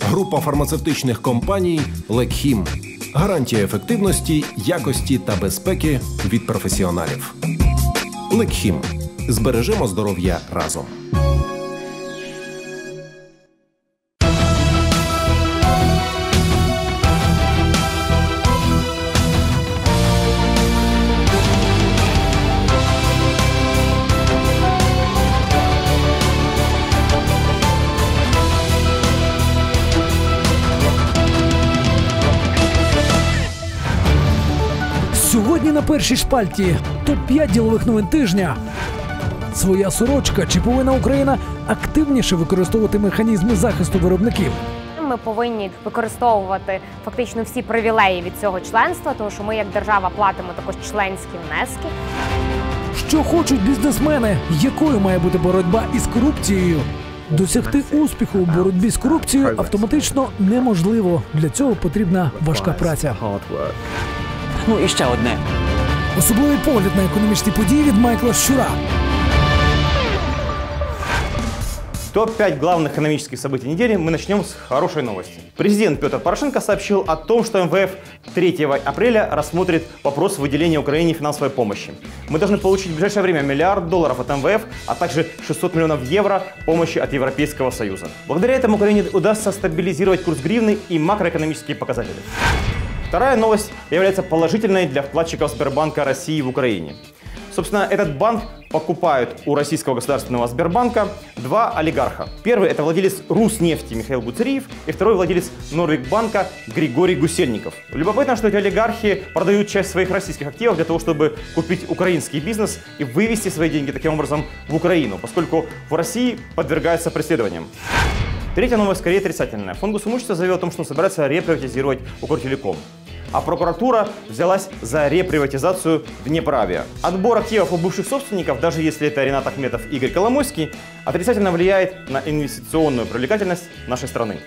Група фармацевтичних компаній Лекхім. Гарантія ефективності, якості та безпеки від професіоналів. Лекхім. Збережемо здоров'я разом. Першій шпальті топ-5 ділових новин тижня. Своя сорочка чи повинна Україна активніше використовувати механізми захисту виробників? Ми повинні використовувати фактично всі привілеї від цього членства, тому що ми як держава платимо також членські внески. Що хочуть бізнесмени? Якою має бути боротьба із корупцією? Досягти успіху у боротьбі з корупцією автоматично неможливо. Для цього потрібна важка праця. Ну і ще одне. Особливий погляд на економічні події від Майкла Щура. Топ-5 главных экономических событий недели мы начнем с хорошей новости. Президент Петр Порошенко сообщил о том, что МВФ 3 апреля рассмотрит вопрос выделения Украине финансовой помощи. Мы должны получить в ближайшее время миллиард долларов от МВФ, а также 600 миллионов евро помощи от Европейского Союза. Благодаря этому Украине удастся стабилизировать курс гривны и макроэкономические показатели. Вторая новость является положительной для вкладчиков Сбербанка России в Украине. Собственно, этот банк покупают у российского государственного Сбербанка два олигарха. Первый – это владелец Руснефти Михаил Буцериев, и второй – владелец Норвегбанка Григорий Гусельников. Любопытно, что эти олигархи продают часть своих российских активов для того, чтобы купить украинский бизнес и вывести свои деньги таким образом в Украину, поскольку в России подвергаются преследованиям. Третья новость скорее отрицательная. Фонд госимущества заявил о том, что собирается реприватизировать Укртелеком. А прокуратура взялась за реприватизацию Днеправия. Отбор активов у бывших собственников, даже если это Ренат Ахметов и Игорь Коломойский, отрицательно влияет на инвестиционную привлекательность нашей страны.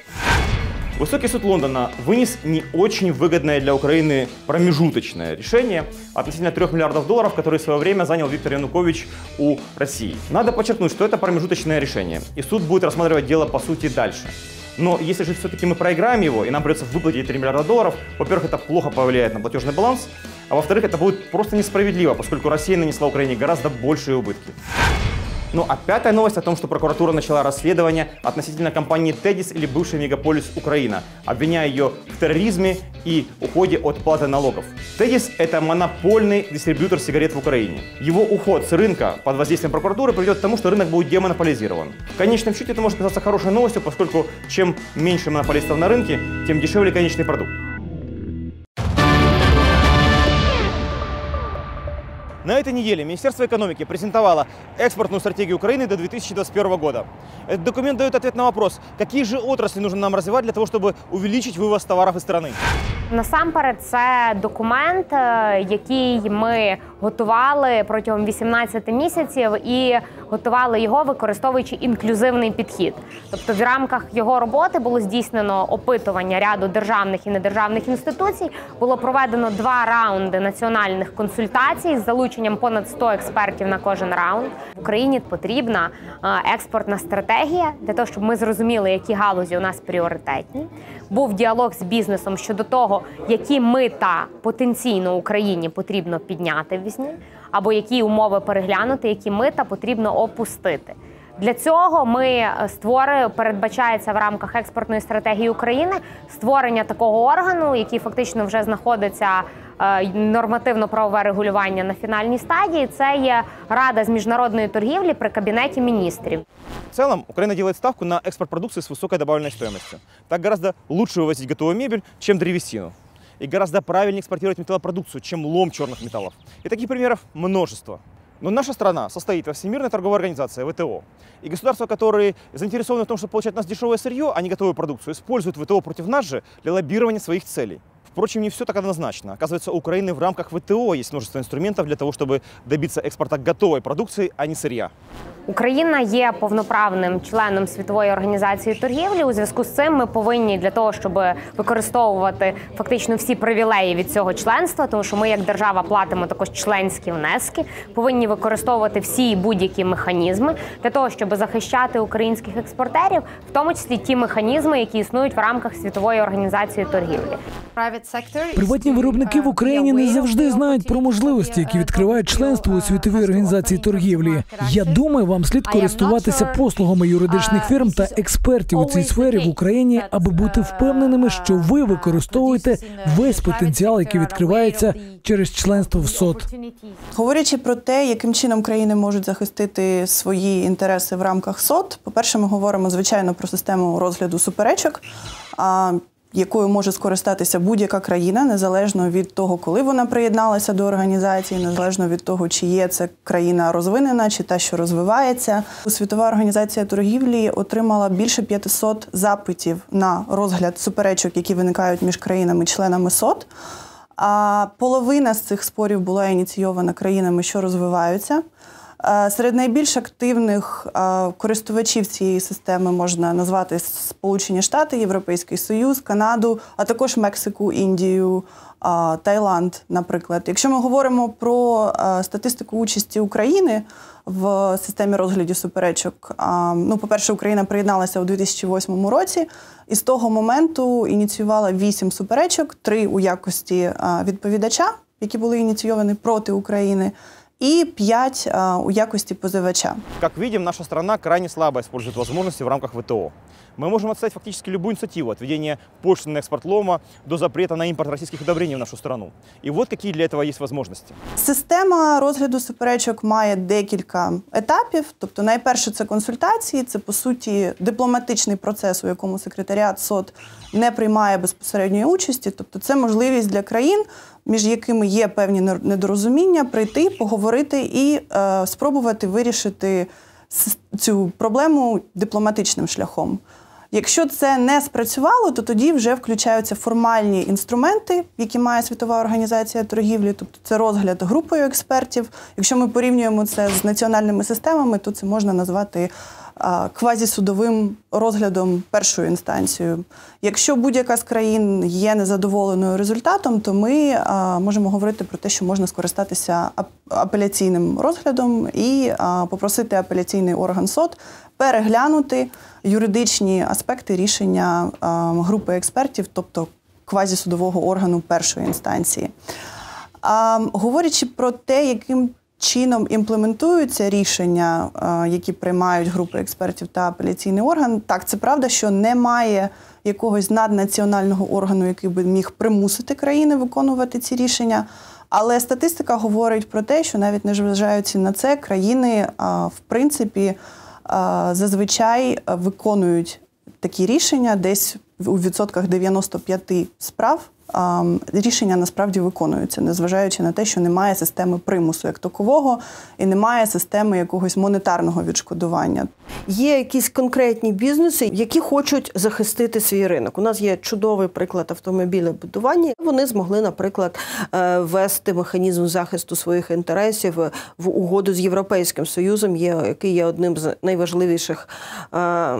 Высокий суд Лондона вынес не очень выгодное для Украины промежуточное решение относительно 3 миллиардов долларов, которые в свое время занял Виктор Янукович у России. Надо подчеркнуть, что это промежуточное решение, и суд будет рассматривать дело по сути дальше. Но если же все-таки мы проиграем его, и нам придется выплатить 3 миллиарда долларов, во-первых, это плохо повлияет на платежный баланс, а во-вторых, это будет просто несправедливо, поскольку Россия нанесла Украине гораздо большие убытки. Ну а пятая новость о том, что прокуратура начала расследование относительно компании «Тедис» или бывший мегаполис Украина, обвиняя ее в терроризме и уходе от платы налогов. «Тедис» — это монопольный дистрибьютор сигарет в Украине. Его уход с рынка под воздействием прокуратуры приведет к тому, что рынок будет демонополизирован. В конечном счете это может казаться хорошей новостью, поскольку чем меньше монополистов на рынке, тем дешевле конечный продукт. На этой неделе Министерство экономики презентовало экспортную стратегию Украины до 2021 года. Этот документ дает ответ на вопрос, какие же отрасли нужно нам развивать для того, чтобы увеличить вывоз товаров из страны. Насамперед, це документ, е, який ми готували протягом 18 місяців і готували його, використовуючи інклюзивний підхід. Тобто, в рамках його роботи було здійснено опитування ряду державних і недержавних інституцій. Було проведено два раунди національних консультацій з залученням понад 100 експертів на кожен раунд. В Україні потрібна е, експортна стратегія для того, щоб ми зрозуміли, які галузі у нас пріоритетні. Був діалог з бізнесом щодо того, які мита потенційно Україні потрібно підняти візні, або які умови переглянути, які мита потрібно опустити. Для цього ми е, створили, передбачається в рамках експортної стратегії України створення такого органу, який фактично вже знаходиться е, нормативно-правове регулювання на фінальній стадії. Це є рада з міжнародної торгівлі при кабінеті міністрів. В целом, Украина делает ставку на экспорт продукции с высокой добавленной стоимостью. Так гораздо лучше вывозить готовую мебель, чем древесину. И гораздо правильнее экспортировать металлопродукцию, чем лом черных металлов. И таких примеров множество. Но наша страна состоит во Всемирной торговой организации, ВТО. И государства, которые заинтересованы в том, чтобы получать от нас дешевое сырье, а не готовую продукцию, используют ВТО против нас же для лоббирования своих целей. В Впрочем, не все так однозначно. Оказывается, у Украины в рамках ВТО есть множество инструментов для того, чтобы добиться экспорта готовой продукции, а не сырья. Україна є повноправним членом світової організації торгівлі. У зв'язку з цим ми повинні для того, щоб використовувати фактично всі привілеї від цього членства, тому що ми як держава платимо також членські внески, повинні використовувати всі і будь-які механізми для того, щоб захищати українських експортерів, в тому числі ті механізми, які існують в рамках світової організації торгівлі. Приватні виробники в Україні не завжди знають про можливості, які відкриває членство у світовій організації торгівлі. Я думаю, вам слід користуватися послугами юридичних фірм та експертів у цій сфері в Україні, аби бути впевненими, що ви використовуєте весь потенціал, який відкривається через членство в СОТ. Говорячи про те, яким чином країни можуть захистити свої інтереси в рамках СОТ, по-перше, ми говоримо звичайно про систему розгляду суперечок. Якою може скористатися будь-яка країна, незалежно від того, коли вона приєдналася до організації, незалежно від того, чи є це країна розвинена, чи та, що розвивається. Світова організація торгівлі отримала більше 500 запитів на розгляд суперечок, які виникають між країнами-членами СОТ. А половина з цих спорів була ініційована країнами, що розвиваються. Е, Серед найбільш активних е, користувачів цієї системи можна назвати Сполучені Штати, Європейський Союз, Канаду, а також Мексику, Індію, е, Таїланд, наприклад. Якщо ми говоримо про статистику участі України в системі розгляду суперечок, ну, по-перше, Україна приєдналася у 2008 році, і з того моменту ініціювала вісім суперечок, три у якості відповідача, які були ініційовані проти України, і п'ять а, у якості позивача. Как видим, наша страна крайне слабо использует возможности в рамках ВТО. Мы можем отстать фактически любую инициативу, от введения пошлины на экспорт лома до запрета на импорт российских удобрений в нашу страну. И вот какие для этого есть возможности. Система розгляду суперечок має декілька етапів. Тобто, найперше це консультації, це по суті дипломатичний процес, у якому секретаріат СОТ не приймає безпосередньої участі. Тобто, це можливість для країн, між якими є певні нер- недорозуміння, прийти, поговорити і е, спробувати вирішити с- цю проблему дипломатичним шляхом. Якщо це не спрацювало, то тоді вже включаються формальні інструменти, які має світова організація торгівлі, тобто це розгляд групою експертів. Якщо ми порівнюємо це з національними системами, то це можна назвати квазісудовим розглядом першою інстанцією. Якщо будь-яка з країн є незадоволеною результатом, то ми можемо говорити про те, що можна скористатися апеляційним розглядом і попросити апеляційний орган СОТ переглянути юридичні аспекти рішення групи експертів, тобто квазісудового органу першої інстанції. А, говорячи про те, яким чином імплементуються рішення, які приймають групи експертів та апеляційний орган, так це правда, що немає якогось наднаціонального органу, який би міг примусити країни виконувати ці рішення. Але статистика говорить про те, що навіть не зважаючи на це, країни в принципі зазвичай виконують такі рішення десь у відсотках 95 справ. Рішення насправді виконуються, незважаючи на те, що немає системи примусу як такового і немає системи якогось монетарного відшкодування. Є якісь конкретні бізнеси, які хочуть захистити свій ринок. У нас є чудовий приклад автомобілебудування. Вони змогли, наприклад, е, ввести механізм захисту своїх інтересів в угоду з Європейським Союзом, який є одним з найважливіших е,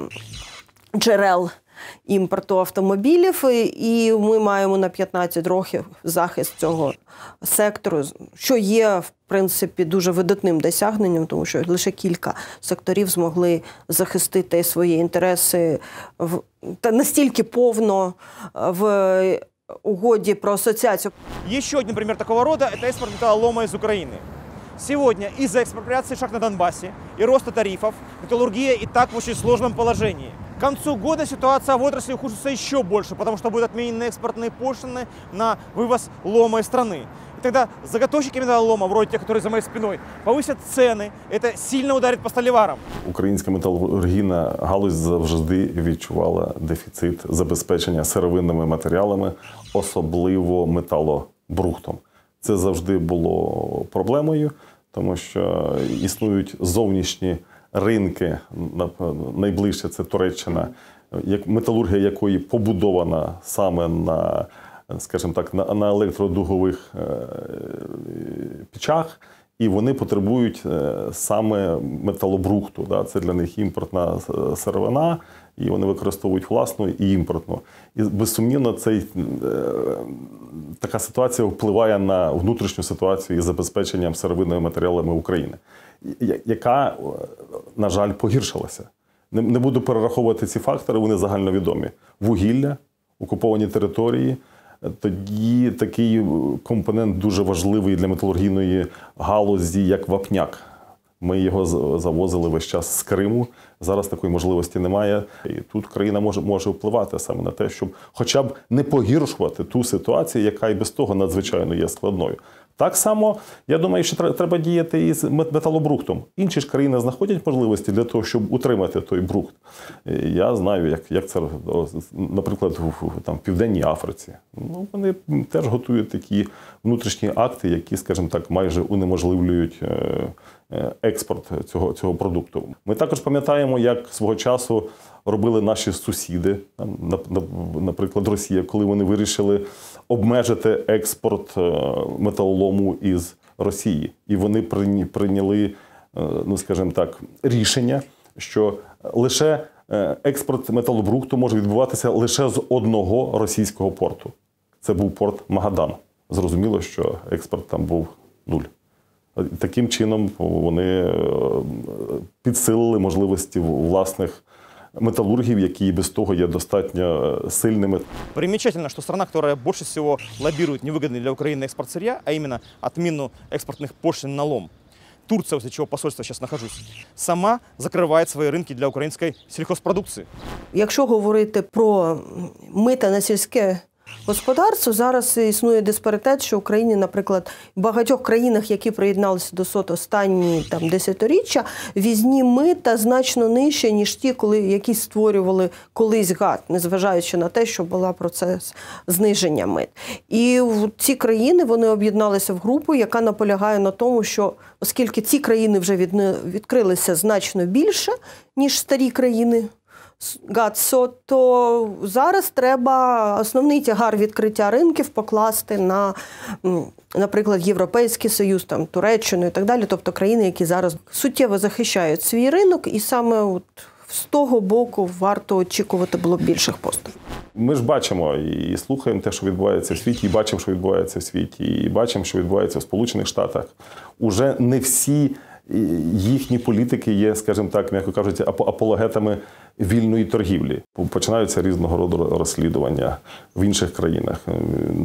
джерел Імпорту автомобілів, і ми маємо на 15 років захист цього сектору, що є в принципі дуже видатним досягненням, тому що лише кілька секторів змогли захистити свої інтереси в та настільки повно е, в угоді про асоціацію. Еще один пример такого рода – это экспорт металлолома из Украины. Сегодня из-за экспроприации шахт на Донбассе и роста тарифов металлургия и так в очень сложном положении. К концу года ситуация в отрасли ухудшится еще больше, потому что будут отменены экспортные пошлины на вывоз лома из страны. И тогда заготовщики металлолома, вроде тех, которые за моей спиной, повысят цены. Это сильно ударит по столеварам. Українська металургійна галузь завжди відчувала дефіцит забезпечення сировинними матеріалами, особливо металобрухтом. Це завжди було проблемою, тому що існують зовнішні ринки, найближче це Туреччина, як металургія якої побудована саме на скажімо так, на, на електродугових е, печах. І вони потребують е, саме металобрухту. Да? Це для них імпортна е, сировина, і вони використовують власну і імпортну. І безсумнівно, цей, така ситуація впливає на внутрішню ситуацію із забезпеченням сировинними матеріалами України, яка, е, на жаль, погіршилася. Не, буду перераховувати ці фактори, вони загальновідомі. Вугілля, окуповані території. Тоді такий компонент дуже важливий для металургійної галузі, як вапняк. Ми його завозили весь час з Криму. Зараз такої можливості немає. І тут країна може, може впливати саме на те, щоб хоча б не погіршувати ту ситуацію, яка і без того надзвичайно є складною. Так само, я думаю, що тре- треба діяти із мет- металобрухтом. Інші ж країни знаходять можливості для того, щоб утримати той брухт. Е, Я знаю, як, як це, наприклад, в, в- там, в Південній Африці. Ну, вони теж готують такі внутрішні акти, які, скажімо так, майже унеможливлюють е, е, експорт цього, цього продукту. Ми також пам'ятаємо, як свого часу робили наші сусіди, наприклад, Росія, коли вони вирішили обмежити експорт е, металолому із Росії. І вони прийняли, е, ну скажімо так, рішення, що лише е, експорт металобрухту може відбуватися лише з одного російського порту. Це був порт Магадан. Зрозуміло, що експорт там був нуль. Таким чином вони підсилили можливості власних металургів, які і без того є достатньо е, сильними. Примечательно, что страна, которая больше всего лоббирует невыгодный для Украины экспорт сырья, а именно отмену экспортных пошлин на лом, Турция, возле чего посольства сейчас нахожусь, сама закрывает свои рынки для украинской сельхозпродукции. Якщо говорити про мита на сільське господарство, зараз існує диспаритет, що в Україні, наприклад, в багатьох країнах, які приєдналися до СОТ останні там десятиріччя, візні мита значно нижче, ніж ті, коли які створювали колись ГАТ, незважаючи на те, що була процес зниження мит. І ці країни вони об'єдналися в групу, яка наполягає на тому, що оскільки ці країни вже відкрилися значно більше, ніж старі країни. ГАЦО, то зараз треба основний тягар відкриття ринків покласти на, наприклад, Європейський Союз, там, Туреччину і так далі, тобто країни, які зараз суттєво захищають свій ринок, і саме от з того боку варто очікувати було б більших поступів. Ми ж бачимо і слухаємо те, що відбувається в світі, і бачимо, що відбувається в світі, і бачимо, що відбувається в Сполучених Штатах. Уже не всі їхні політики є, скажімо так, м'яко кажучи, апо- апологетами вільної торгівлі. Починаються різного роду розслідування в інших країнах, е,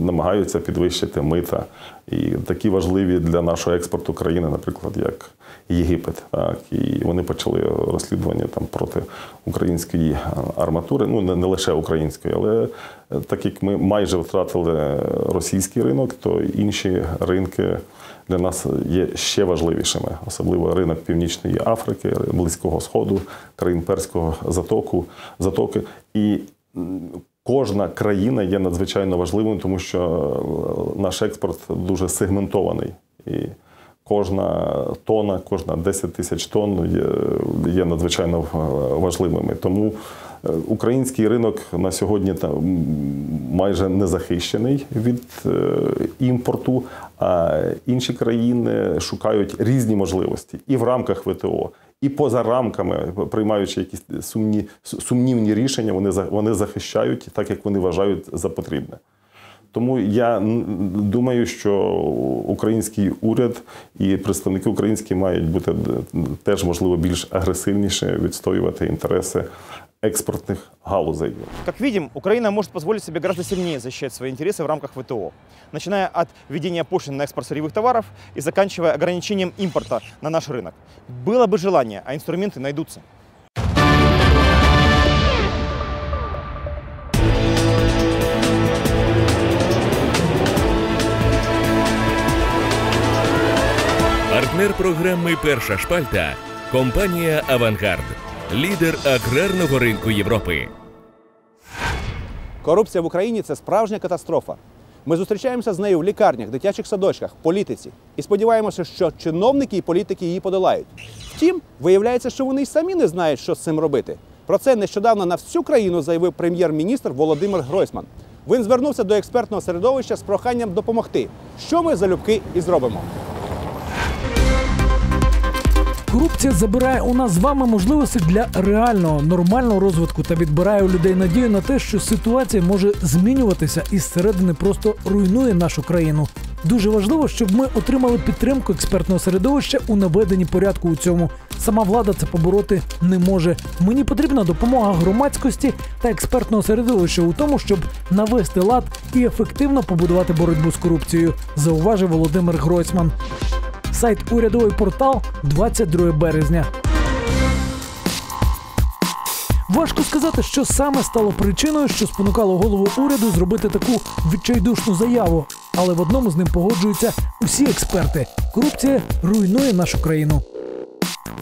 намагаються підвищити мита. І такі важливі для нашого експорту країни, наприклад, як Єгипет. Так, і вони почали розслідування там проти української арматури. Ну не, не лише української, але е, так як ми майже втратили російський ринок, то інші ринки для нас є ще важливішими, особливо ринок Північної Африки, Близького Сходу, країн Перського затоку, затоки. І кожна країна є надзвичайно важливою, тому що е, наш експорт дуже сегментований. І кожна тона, кожна 10 тисяч тонн є, є надзвичайно е, важливими. Тому е, український ринок на сьогодні там майже не захищений від імпорту, інші країни шукають різні можливості і в рамках ВТО. І поза рамками, приймаючи якісь сумні, сумнівні рішення, вони, вони захищають так, як вони вважають за потрібне. Тому я думаю, що український уряд і представники українські мають бути теж можливо більш агресивніше відстоювати інтереси експортних галузей. Как видим, Украина может позволить себе гораздо сильнее защищать свои интересы в рамках ВТО, начиная от введения пошлин на экспорт сырьевых товаров и заканчивая ограничением импорта на наш рынок. Было бы желание, а инструменты найдутся. Партнер програми Перша шпальта компанія Авангард, лідер аграрного ринку Європи. Корупція в Україні це справжня катастрофа. Ми зустрічаємося з нею в лікарнях, дитячих садочках, політиці і сподіваємося, що чиновники і політики її подолають. Втім, виявляється, що вони й самі не знають, що з цим робити. Про це нещодавно на всю країну заявив прем'єр-міністр Володимир Гройсман. Він звернувся до експертного середовища з проханням допомогти. Що ми залюбки і зробимо. Корупція забирає у нас з вами можливості для реального нормального розвитку та відбирає у людей надію на те, що ситуація може змінюватися і зсередини просто руйнує нашу країну. Дуже важливо, щоб ми отримали підтримку експертного середовища у наведенні порядку у цьому. Сама влада це побороти не може. Мені потрібна допомога громадськості та експертного середовища у тому, щоб навести лад і ефективно побудувати боротьбу з корупцією, зауважив Володимир Гройсман Сайт урядовий портал 22 березня. Важко сказати, що саме стало причиною, що спонукало голову уряду зробити таку відчайдушну заяву. Але в одному з ним погоджуються усі експерти: корупція руйнує нашу країну.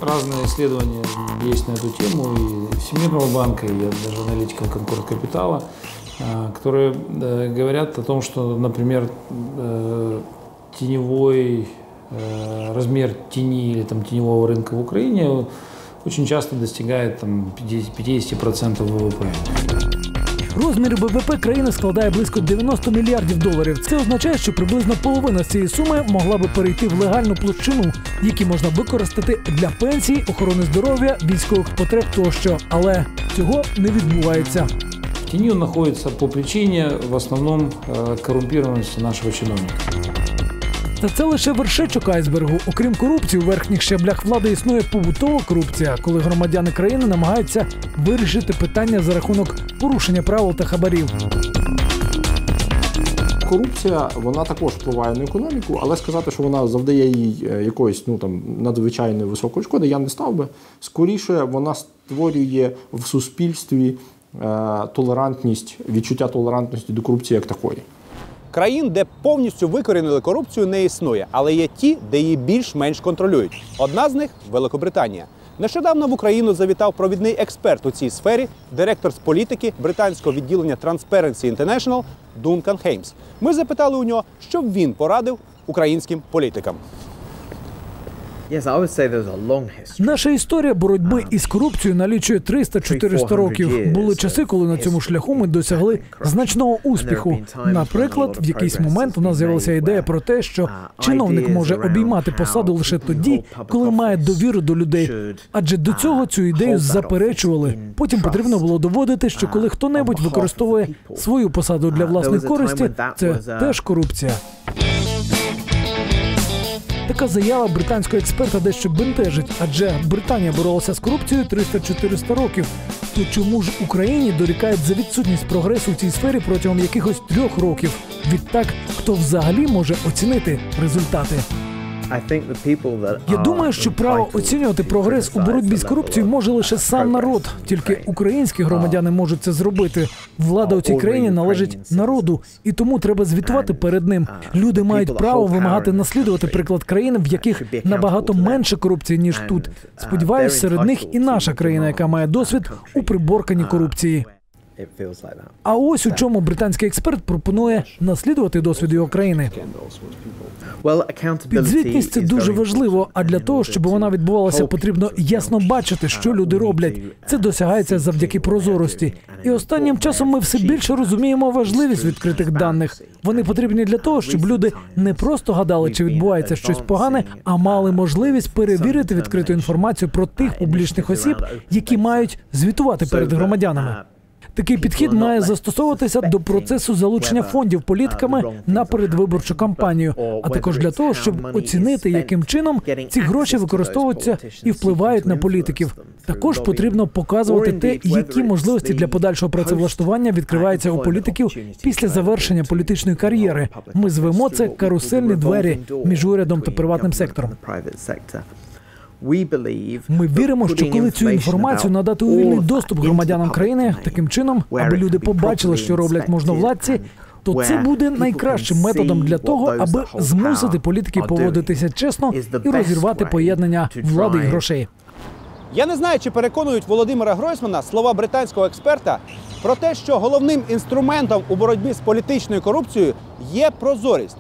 Разные исследования есть на эту тему и Всемирного банка, и даже аналитиков Конкорд Капитала, а, которые э, говорят о том, что, например, э, теневой э, размер тени или там, теневого рынка в Украине очень часто достигает там, 50% 50% ВВП. Розмір ВВП країни складає близько 90 мільярдів доларів. Це означає, що приблизно половина з цієї суми могла би перейти в легальну площину, які можна використати для пенсій, охорони здоров'я, військових потреб тощо. Але цього не відбувається. В тени он находится по причине, в основном, э, коррумпированности нашего чиновника. Та це лише вершечок айсбергу. Окрім корупції, у верхніх щаблях влади існує побутова корупція, коли громадяни країни намагаються вирішити питання за рахунок порушення правил та хабарів. Корупція вона також впливає на економіку, але сказати, що вона завдає їй е, якоїсь ну там надзвичайної високої шкоди, я не став би. Скоріше вона створює в суспільстві е, толерантність, відчуття толерантності до корупції як такої. Країн, де повністю викорінили корупцію, не існує, але є ті, де її більш-менш контролюють. Одна з них Великобританія. Нещодавно в Україну завітав провідний експерт у цій сфері, директор з політики британського відділення Transparency International Дункан Хеймс. Ми запитали у нього, що б він порадив українським політикам. Наша історія боротьби із корупцією налічує 300-400 років. Були часи, коли на цьому шляху ми досягли значного успіху. Наприклад, в якийсь момент у нас з'явилася ідея про те, що чиновник може обіймати посаду лише тоді, коли має довіру до людей. Адже до цього цю ідею заперечували. Потім потрібно було доводити, що коли хто-небудь використовує свою посаду для власної користі, це теж корупція. Така заява британського експерта дещо бентежить, адже Британія боролася з корупцією 300-400 років. То чому ж Україні дорікають за відсутність прогресу в цій сфері протягом якихось трьох років? Відтак, хто взагалі може оцінити результати? Я думаю, що право оцінювати прогрес у боротьбі з корупцією може лише сам народ. Тільки українські громадяни можуть це зробити. Влада у цій країні належить народу, і тому треба звітувати перед ним. Люди мають право вимагати наслідувати приклад країн, в яких набагато менше корупції ніж тут. Сподіваюсь, серед них і наша країна, яка має досвід у приборканні корупції. А ось у чому британський експерт пропонує наслідувати досвід його країни. Підзвітність це дуже важливо. А для того, щоб вона відбувалася, потрібно ясно бачити, що люди роблять. Це досягається завдяки прозорості. І останнім часом ми все більше розуміємо важливість відкритих даних. Вони потрібні для того, щоб люди не просто гадали, чи відбувається щось погане, а мали можливість перевірити відкриту інформацію про тих публічних осіб, які мають звітувати перед громадянами. Такий підхід має застосовуватися до процесу залучення фондів політиками на передвиборчу кампанію, а також для того, щоб оцінити, яким чином ці гроші використовуються і впливають на політиків. Також потрібно показувати те, які можливості для подальшого працевлаштування відкриваються у політиків після завершення політичної кар'єри. Ми звемо це карусельні двері між урядом та приватним сектором. Ми віримо, що коли цю інформацію надати у вільний доступ громадянам країни, таким чином, аби люди побачили, що роблять можновладці, то це буде найкращим методом для того, аби змусити політиків поводитися чесно і розірвати поєднання влади і грошей. Я не знаю, чи переконують Володимира Гройсмана слова британського експерта про те, що головним інструментом у боротьбі з політичною корупцією є прозорість.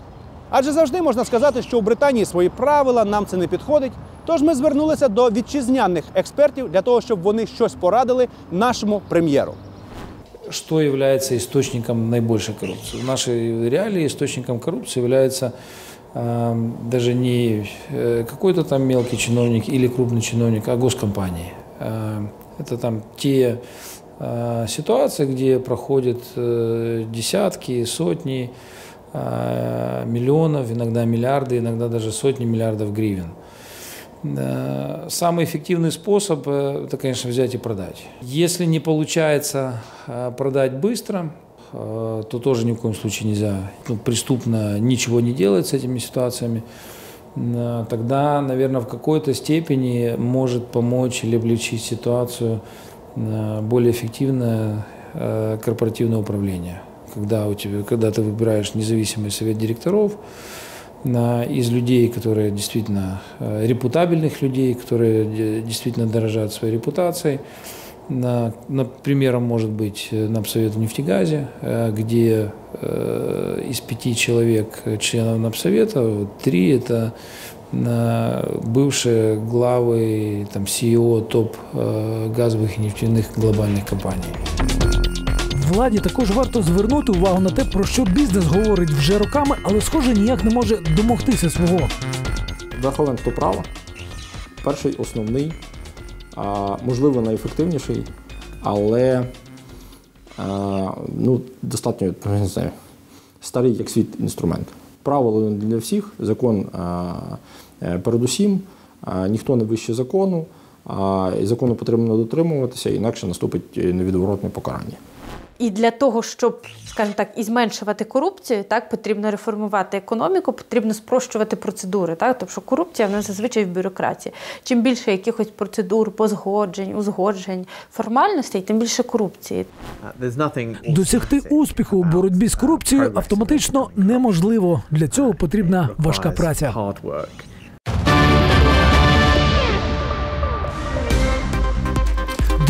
Адже завжди можна сказати, що у Британії свої правила, нам це не підходить. Тож ми звернулися до вітчизняних експертів для того, щоб вони щось порадили нашому прем'єру. что является источником наибольшей коррупции. В нашей реалии источником коррупции является э, даже не э, какой-то там мелкий чиновник или крупный чиновник, а госкомпании. Э, это там те э, ситуации, где проходят э, десятки, сотни э, Миллионов, иногда миллиарды, иногда даже сотни миллиардов гривен. Э, Самый эффективный способ э, это, конечно, взять и продать. Если не получается э, продать быстро, э, то тоже ни в коем случае нельзя ну, преступно ничего не делать с этими ситуациями. Э, Тогда, наверное, в какой-то степени может помочь или облегчить ситуацию э, более эффективное э, корпоративное управление. Когда, у тебя, когда ты выбираешь независимый совет директоров, на- из людей, которые действительно э, репутабельных людей, которые де- действительно дорожат своей репутацией. На, на- примером может быть э, Напсовет в нефтегазе, э, где э, из пяти человек э, членов Напсовета три это э, бывшие главы там, CEO топ э, газовых и нефтяных глобальных компаний. Владі також варто звернути увагу на те, про що бізнес говорить вже роками, але схоже ніяк не може домогтися свого. верховенство права. Перший основний, можливо, найефективніший, але ну, достатньо не знаю, старий як світ інструмент. Правило для всіх, закон е, передусім, ніхто не вище закону, і закону потрібно дотримуватися, інакше наступить е, невідворотне покарання. І для того, щоб, скажімо так, і зменшувати корупцію, так потрібно реформувати економіку, потрібно спрощувати процедури. Так, тобто що корупція вона зазвичай в бюрократії. Чим більше якихось процедур, позгоджень, узгоджень, формальностей, тим більше корупції. Досягти успіху у боротьбі з корупцією автоматично неможливо. Для цього потрібна важка праця.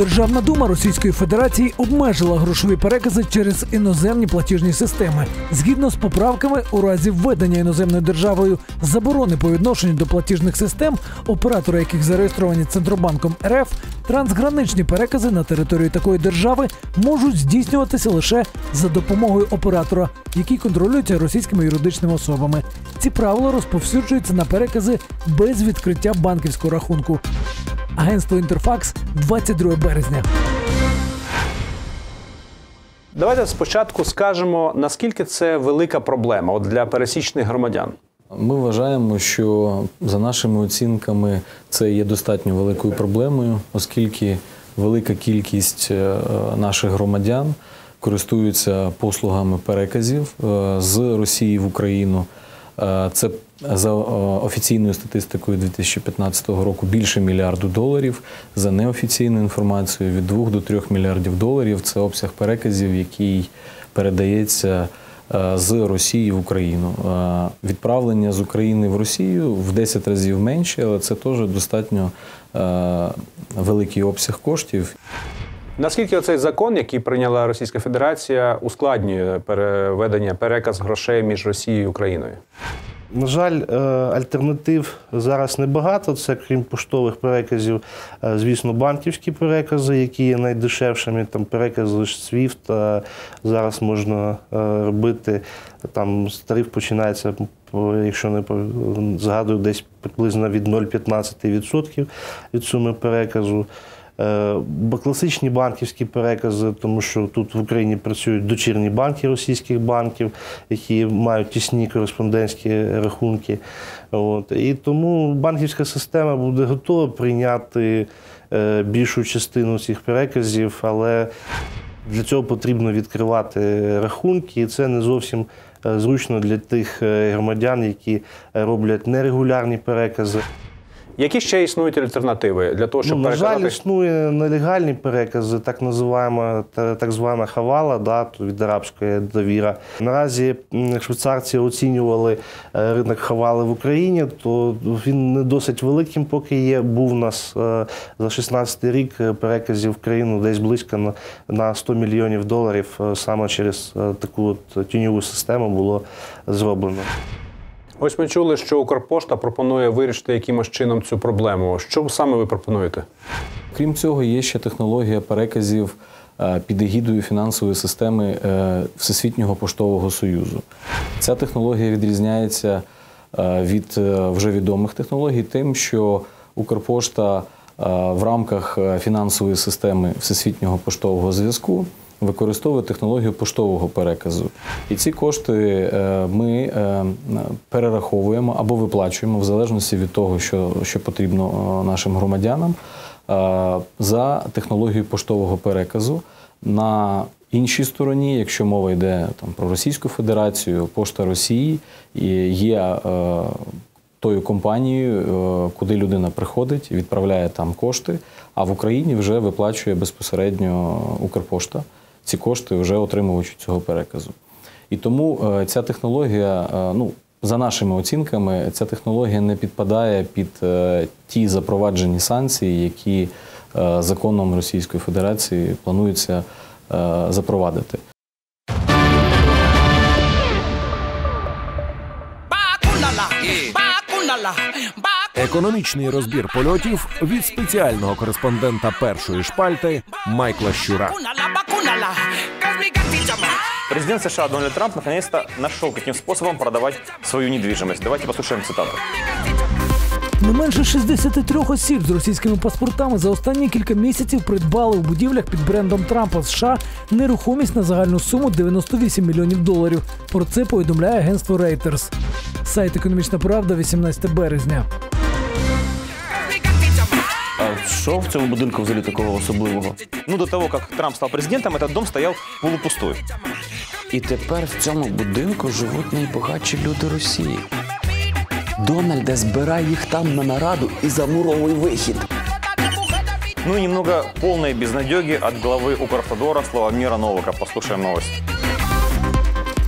Державна дума Російської Федерації обмежила грошові перекази через іноземні платіжні системи. Згідно з поправками, у разі введення іноземною державою заборони по відношенню до платіжних систем, оператори яких зареєстровані Центробанком РФ, трансграничні перекази на територію такої держави можуть здійснюватися лише за допомогою оператора, який контролюється російськими юридичними особами. Ці правила розповсюджуються на перекази без відкриття банківського рахунку. Агентство Інтерфакс 22 березня. Давайте спочатку скажемо, наскільки це велика проблема от для пересічних громадян. Ми вважаємо, що за нашими оцінками це є достатньо великою проблемою, оскільки велика кількість е, наших громадян користуються послугами переказів е, з Росії в Україну. Е, Це за е, офіційною статистикою 2015 року більше мільярду доларів. За неофіційною інформацією від 2 до 3 мільярдів доларів це обсяг переказів, який передається е, з Росії в Україну. Відправлення з України в Росію в 10 разів менше, але це теж достатньо великий обсяг коштів. Наскільки цей закон, який прийняла Російська Федерація, ускладнює переведення переказ грошей між Росією і Україною? На жаль, е, альтернатив зараз небагато. Це крім поштових переказів, е, звісно, банківські перекази, які є найдешевшими. Там перекази SWIFT е, зараз можна робити. Там тариф починається, якщо не згадую, десь приблизно від 0,15% від суми переказу. Е, Класичні банківські перекази, тому що тут в Україні працюють дочірні банки російських банків, які мають тісні кореспондентські рахунки. От. І тому банківська система буде готова прийняти е, більшу частину цих переказів, але для цього потрібно відкривати рахунки, і це не зовсім е, зручно для тих громадян, які роблять нерегулярні перекази. Які ще існують альтернативи для того, щоб ну, на жаль, існує нелегальні перекази, так називаємо та- так звана хавала, да, від арабської довіра. Наразі швейцарці оцінювали е, ринок хавали в Україні, то він не досить великим, поки є. Був у нас е, за 16 рік е, переказів в країну десь близько на, на 100 мільйонів доларів саме через таку тіньову систему було зроблено. Ось ми чули, що Укрпошта пропонує вирішити якимось чином цю проблему. Що саме ви пропонуєте? Крім цього, є ще технологія переказів е, під егідою фінансової системи е, Всесвітнього поштового союзу. Ця технологія відрізняється е, від вже відомих технологій, тим, що Укрпошта в рамках фінансової системи Всесвітнього поштового зв'язку використовує технологію поштового переказу. І ці кошти е, ми е, перераховуємо або виплачуємо в залежності від того, що, що потрібно е, нашим громадянам за технологією поштового переказу. На іншій стороні, якщо мова йде там про Російську Федерацію, Пошта Росії є тою компанією, куди людина приходить, відправляє там кошти, а в Україні вже виплачує безпосередньо Укрпошта ці кошти вже отримувачі цього переказу. І тому е, ця технологія, е, ну, за нашими оцінками, ця технологія не підпадає під е, ті запроваджені санкції, які законом Російської Федерації планується запровадити. Економічний розбір польотів від спеціального кореспондента першої шпальти Майкла Щура. Президент США Дональд Трамп наконец-то нашел, каким способом продавать свою недвижимость. Давайте послушаем цитату. Не менше 63 осіб з російськими паспортами за останні кілька місяців придбали у будівлях під брендом Трампа США нерухомість на загальну суму 98 мільйонів доларів. Про це повідомляє агентство Reuters. Сайт Економічна Правда, 18 березня. А що в цьому будинку взагалі такого особливого? Ну, до того, как Трамп стал президентом, этот дом стоял полупустой. І тепер в цьому будинку живуть найбагатші люди Росії. Дональде, збирай їх там на нараду і замуровуй вихід. Ну и немного полной безнадеги от главы Укравтодора Міра Новака. Послушаем новость.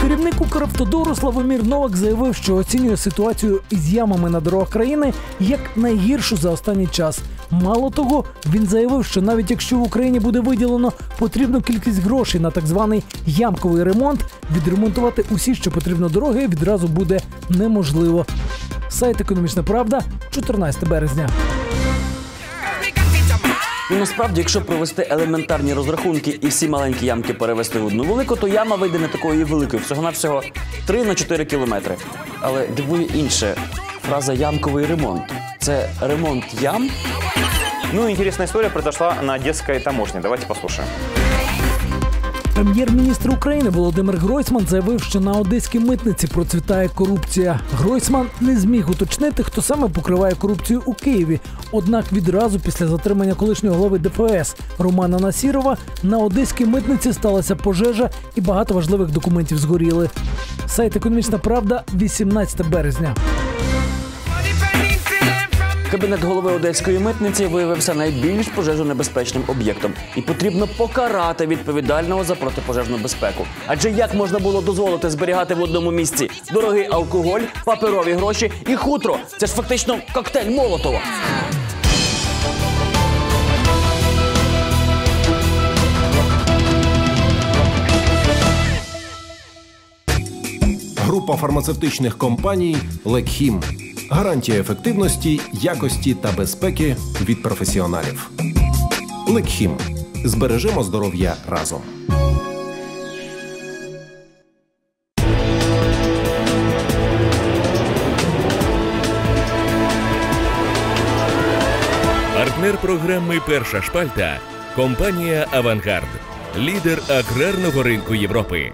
Керівник Укравтодору Славомір Новак заявив, що оцінює ситуацію із ямами на дорогах країни як найгіршу за останній час. Мало того, він заявив, що навіть якщо в Україні буде виділено потрібну кількість грошей на так званий ямковий ремонт, відремонтувати усі, що потрібно дороги, відразу буде неможливо. Сайт Економічна Правда, 14 березня. Ну насправді, якщо провести елементарні розрахунки і всі маленькі ямки перевести в одну велику, то яма вийде не такою великою, всього навсього 3 на 4 кілометри. Але дивує інше. Фраза ямковий ремонт. Це ремонт ям. Ну интересная история произошла на Одесской таможне. Давайте послушаем. Прем'єр-міністр України Володимир Гройсман заявив, що на одеській митниці процвітає корупція. Гройсман не зміг уточнити, хто саме покриває корупцію у Києві. Однак відразу після затримання колишнього голови ДФС Романа Насірова на одеській митниці сталася пожежа і багато важливих документів згоріли. Сайт Економічна Правда, 18 березня. Кабінет голови одеської митниці виявився найбільш пожежонебезпечним об'єктом, і потрібно покарати відповідального за протипожежну безпеку. Адже як можна було дозволити зберігати в одному місці дорогий алкоголь, паперові гроші і хутро? Це ж фактично коктейль Молотова. Група фармацевтичних компаній Лекхім. Гарантія ефективності, якості та безпеки від професіоналів. Лекхім. Збережемо здоров'я разом. Партнер програми Перша шпальта компанія Авангард, лідер аграрного ринку Європи.